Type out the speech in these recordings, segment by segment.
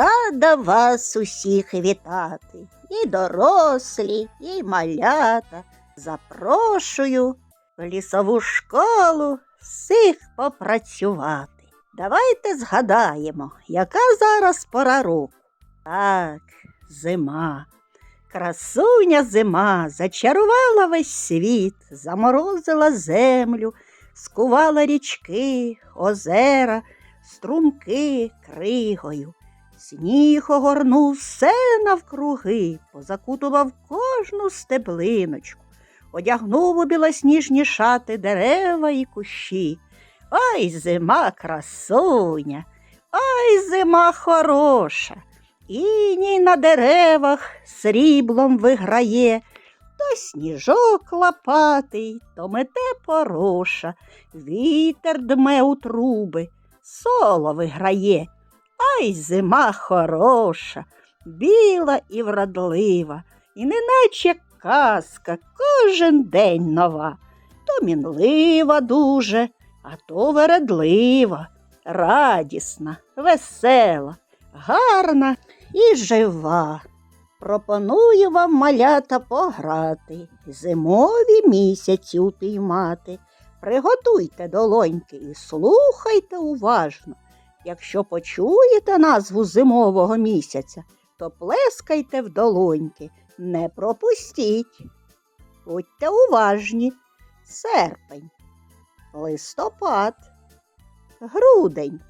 Рада вас усіх вітати, і дорослі, і малята. Запрошую в лісову школу всіх попрацювати. Давайте згадаємо, яка зараз пора року. Так, зима. Красуня зима зачарувала весь світ, заморозила землю, скувала річки, озера, струмки кригою. Сніг огорнув все навкруги, позакутував кожну стеблиночку, одягнув у білосніжні шати дерева і кущі. Ай, зима красуня, ай, зима хороша. Іній на деревах сріблом виграє, то сніжок лопатий, то мете пороша, вітер дме у труби, соло виграє. Ай, зима хороша, біла і вродлива, і неначе казка кожен день нова, то мінлива дуже, а то вередлива, радісна, весела, гарна і жива. Пропоную вам малята пограти, зимові місяці упіймати. Приготуйте долоньки і слухайте уважно. Якщо почуєте назву зимового місяця, то плескайте в долоньки, не пропустіть. Будьте уважні. Серпень, листопад, грудень,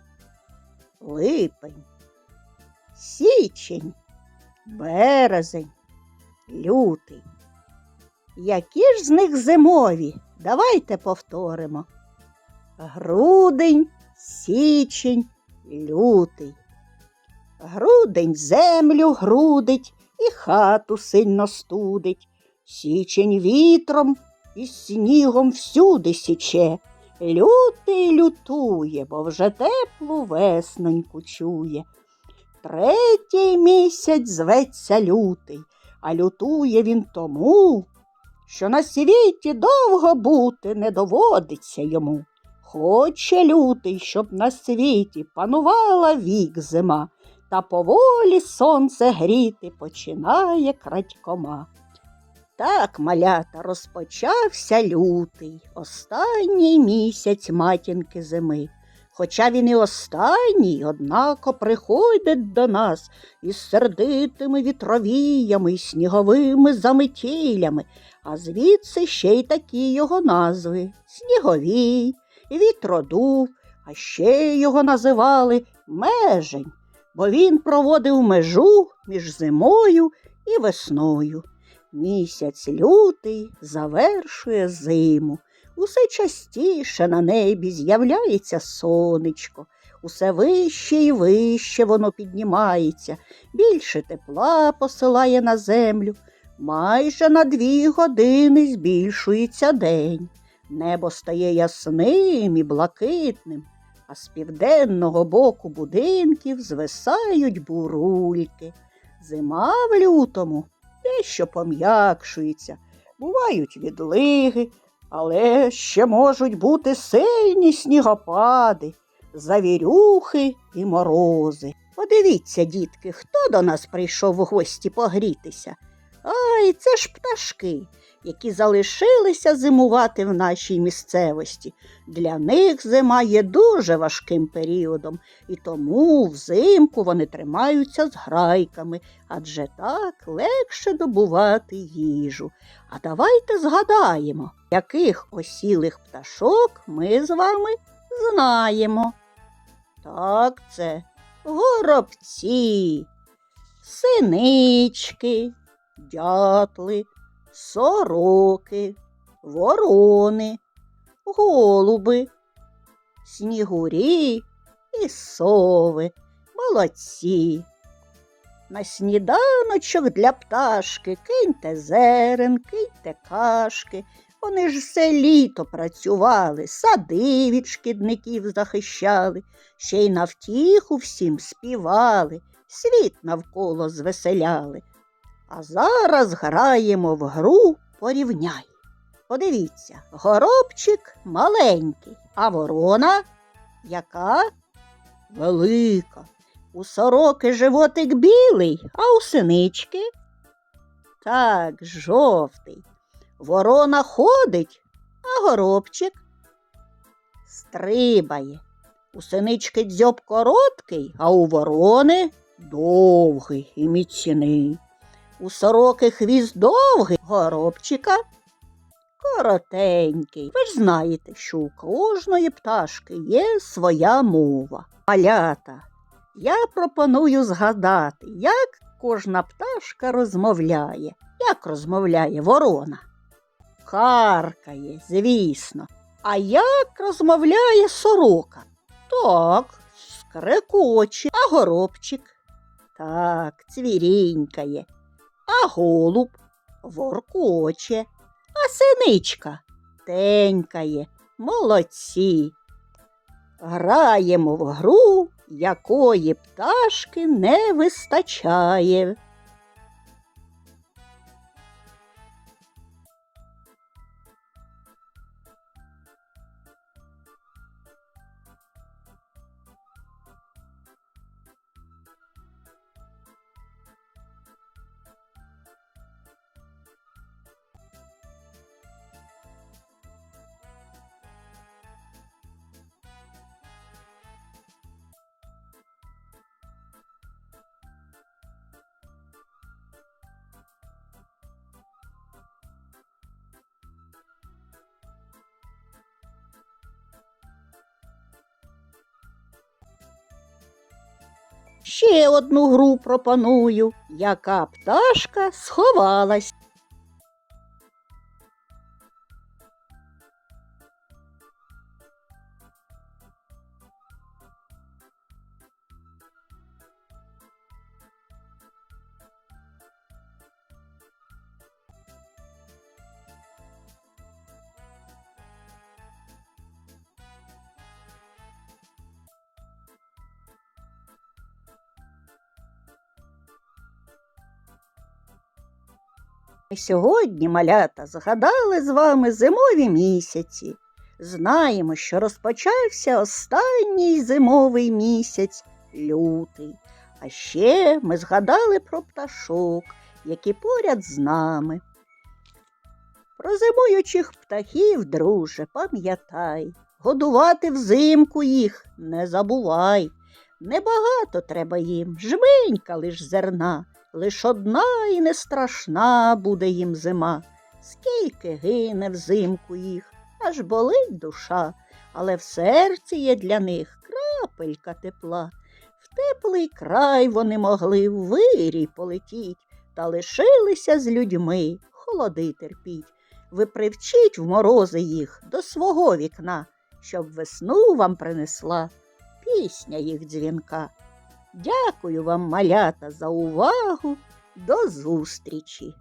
липень, січень, березень, лютий. Які ж з них зимові? Давайте повторимо. Грудень, січень, лютий. Грудень землю грудить і хату сильно студить. Січень вітром і снігом всюди січе. Лютий лютує, бо вже теплу весноньку чує. Третій місяць зветься лютий, а лютує він тому, що на світі довго бути не доводиться йому. Хоче лютий, щоб на світі панувала вік зима, та поволі сонце гріти починає крадькома. Так, малята, розпочався лютий, останній місяць матінки зими. Хоча він і останній, однако приходить до нас із сердитими вітровіями, сніговими заметілями, а звідси ще й такі його назви сніговій, вітродув, а ще його називали межень, бо він проводив межу між зимою і весною. Місяць лютий завершує зиму. Усе частіше на небі з'являється сонечко, усе вище і вище воно піднімається, більше тепла посилає на землю. Майже на дві години збільшується день. Небо стає ясним і блакитним, а з південного боку будинків звисають бурульки. Зима в лютому дещо пом'якшується, бувають відлиги, але ще можуть бути сильні снігопади, завірюхи і морози. Подивіться, дітки, хто до нас прийшов в гості погрітися. Ай, це ж пташки, які залишилися зимувати в нашій місцевості. Для них зима є дуже важким періодом, і тому взимку вони тримаються з грайками, адже так легше добувати їжу. А давайте згадаємо, яких осілих пташок ми з вами знаємо. Так, це горобці, синички, дятли, сороки, ворони, голуби, снігурі і сови, молодці. На сніданочок для пташки киньте зерен, киньте кашки. Вони ж все літо працювали, сади від шкідників захищали, ще й на втіху всім співали, світ навколо звеселяли. А зараз граємо в гру порівняй. Подивіться, горобчик маленький, а ворона яка велика. У сороки животик білий, а у синички? Так, жовтий. Ворона ходить, а горобчик стрибає. У синички дзьоб короткий, а у ворони довгий і міцний. У сороки хвіст довгий, горобчика коротенький. Ви ж знаєте, що у кожної пташки є своя мова. Малята, я пропоную згадати, як кожна пташка розмовляє. Як розмовляє ворона? Каркає, звісно. А як розмовляє сорока? Так, скрекоче, а горобчик. Так, цвірінькає, а голуб воркоче, а синичка тенькає. Молодці. Граємо в гру, якої пташки не вистачає. Ще одну гру пропоную, яка пташка сховалась. Сьогодні, малята, згадали з вами зимові місяці. Знаємо, що розпочався останній зимовий місяць лютий. А ще ми згадали про пташок, які поряд з нами. Про зимуючих птахів, друже, пам'ятай, годувати взимку їх не забувай. Небагато треба їм, жменька лиш зерна, лиш одна і не страшна буде їм зима. Скільки гине взимку їх, аж болить душа, але в серці є для них крапелька тепла. В теплий край вони могли в вирій полетіть, та лишилися з людьми, холоди терпіть. Ви привчіть в морози їх до свого вікна, щоб весну вам принесла пісня їх дзвінка. Дякую вам, малята, за увагу. До зустрічі!